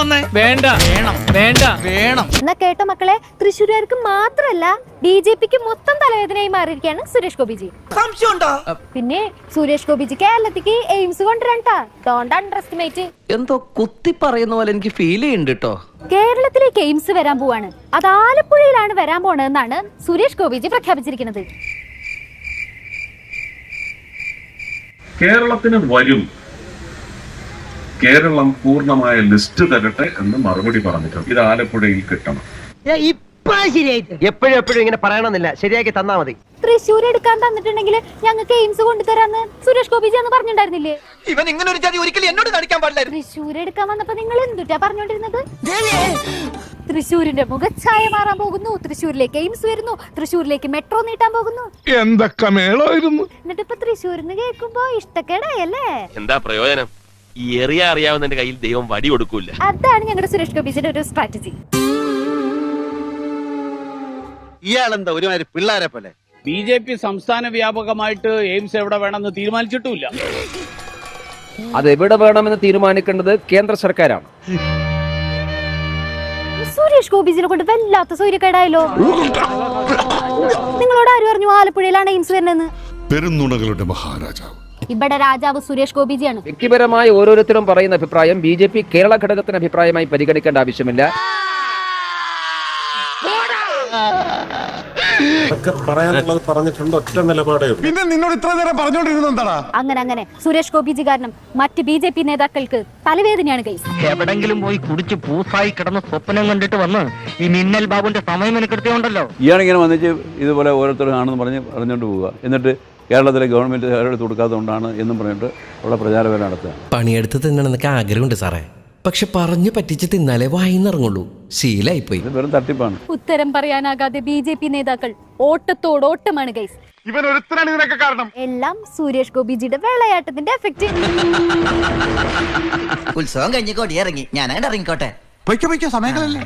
വന്നേ വേണ്ട. വേണം. വേണ്ട. വേണം. എന്നാ കേട്ടോ മക്കളെ തൃശ്ശൂരുകാർക്ക് മാത്രല്ല ബി ജെ പിക്ക് മൊത്തം തലവേദനയായി മാറിയിരിക്കുകയാണ് സുരേഷ് ഗോപിജി. പിന്നെ സുരേഷ് ഗോപിജി കേരളത്തിക്ക് എയിംസ് കൊണ്ടുവരണ്ട. ഡോണ്ട് അണ്ടർ എസ്റ്റിമേറ്റ് എന്തോ കുത്തി പറയുന്ന പോലെ എനിക്ക് ഫീൽ ചെയ്യുന്നുണ്ട് കേട്ടോ കേരളത്തിലേക്ക് എയിംസ് വരാൻ പോവാണ്. അത് ആലപ്പുഴയിലാണ് വരാൻ പോണതെന്നാണ് സുരേഷ് ഗോപിജി പ്രഖ്യാപിച്ചിരിക്കുന്നത്. കേരളത്തിന് വരും. കേരളം പൂർണമായ ലിസ്റ്റ് തരട്ടെ എന്ന് മറുപടി പറഞ്ഞിട്ടുണ്ട്. ഇത് ആലപ്പുഴയിൽ കിട്ടണം. എപ്പോഴും എപ്പോഴും ഇങ്ങനെ പറയണമെന്നില്ല ശരിയാക്കി തന്നാ മതി. തൃശ്ശൂർ എടുക്കാൻ തന്നിട്ടുണ്ടെങ്കിൽ ഞങ്ങൾക്ക് എയിംസ് കൊണ്ടുതരാന്ന് സുരേഷ് ഗോപിജി അന്ന് പറഞ്ഞിട്ടുണ്ടായിരുന്നില്ലേ? ഇവൻ ഇങ്ങനെ ഒരു ചതി ഒരിക്കലും എന്നോട് കാണിക്കാൻ പാടില്ല തൃശ്ശൂർ എടുക്കാൻ വന്നപ്പോ നിങ്ങൾ എന്തുട്ടാ പറഞ്ഞോണ്ടിരുന്നത്? തൃശ്ശൂരിന്റെ മുഖച്ഛായ മാറാൻ പോകുന്നു തൃശ്ശൂരിലേക്ക് എയിംസ് വരുന്നു തൃശ്ശൂരിലേക്ക് മെട്രോ നീട്ടാൻ പോകുന്നു. എന്തൊക്കെ മേളായിരുന്നു എന്നിട്ട് ഇപ്പൊ തൃശ്ശൂരിന്ന് കേൾക്കുമ്പോ ഇഷ്ടക്കേടായല്ലേ? എന്താ പ്രയോജനം? ഈ എറിയ അറിയാവുന്നതിന്റെ കയ്യിൽ ദൈവം വടി കൊടുക്കൂല. അതാണ് ഞങ്ങളുടെ സുരേഷ് ഗോപിജിയുടെ ഒരു സ്ട്രാറ്റജി ഇയാളെന്താ ഒരുമാതിരി പിള്ളേരെ പോലെ? ബി ജെ പി സംസ്ഥാന വ്യാപകമായിട്ട് എയിംസ് എവിടെ വേണമെന്ന് തീരുമാനിച്ചിട്ടുമില്ല. അത് എവിടെ വേണമെന്ന് തീരുമാനിക്കേണ്ടത് കേന്ദ്ര സർക്കാരാണ്. സുരേഷ് ഗോപിജിനെ കൊണ്ട് വല്ലാത്ത സൂര്യക്കേടായല്ലോ നിങ്ങളോട് ആര് പറഞ്ഞു ആലപ്പുഴയിലാണ് എയിംസ് വരുന്നതെന്ന്? പെരുന്നുണകളുടെ മഹാരാജാവ്. ഇവിടെ രാജാവ് സുരേഷ് ഗോപിജിയാണ്. വ്യക്തിപരമായി ഓരോരുത്തരും പറയുന്ന അഭിപ്രായം ബി ജെ പി കേരള ഘടകത്തിന് അഭിപ്രായമായി പരിഗണിക്കേണ്ട ആവശ്യമില്ല. പറയാനുള്ളത് പറഞ്ഞിട്ടുണ്ട് ഒറ്റ നിലപാടേ പിന്നെ നിന്നോട് ഇത്ര നേരം അങ്ങനെ അങ്ങനെ. സുരേഷ് ഗോപിജി കാരണം മറ്റ് ബി ജെ പി നേതാക്കൾക്ക് തലവേദനയാണ് കൈസ് എവിടെങ്കിലും പോയി കുടിച്ച് പൂസായി കിടന്ന സ്വപ്നം കണ്ടിട്ട് വന്ന് ഈ മിന്നൽ ബാബുന്റെ സമയം എനിക്കെടുത്തുണ്ടല്ലോ ഇയാളിങ്ങനെ വന്നിട്ട് ഇതുപോലെ ഓരോരുത്തർ ആണെന്ന് പറഞ്ഞ് പറഞ്ഞുകൊണ്ട് പോവുക. എന്നിട്ട് കേരളത്തിലെ ഗവൺമെന്റ് എടുത്ത് കൊടുക്കാത്തതുകൊണ്ടാണ് എന്നും പറഞ്ഞിട്ട് ഉള്ള പ്രചാരവേല നടത്തുക. പണിയെടുത്ത് തിന്നണമെന്നൊക്കെ ആഗ്രഹമുണ്ട് സാറേ. പക്ഷെ പറഞ്ഞു പറ്റിച്ച് തിന്നാലേ വായിന്നിറങ്ങുള്ളൂ ശീലായിപ്പോയി. ഇത് വെറും തട്ടിപ്പാണ്. ഉത്തരം പറയാനാകാതെ ബി ജെ പി നേതാക്കൾ ഓട്ടത്തോട് ഓട്ടമാണ് ഗൈസ്. ഇവൻ ഇതിനൊക്കെ കാരണം. എല്ലാം സുരേഷ് ഗോപിജിയുടെ വെള്ളയാട്ടത്തിന്റെ എഫക്റ്റ്. ഉത്സവം കഴിഞ്ഞ് കൊടിയിറങ്ങി. ഞാനങ്ങട് ഇറങ്ങിക്കോട്ടെ. പൊയ്ക്കോ പൊയ്ക്കോ. സമയങ്ങളല്ലേ.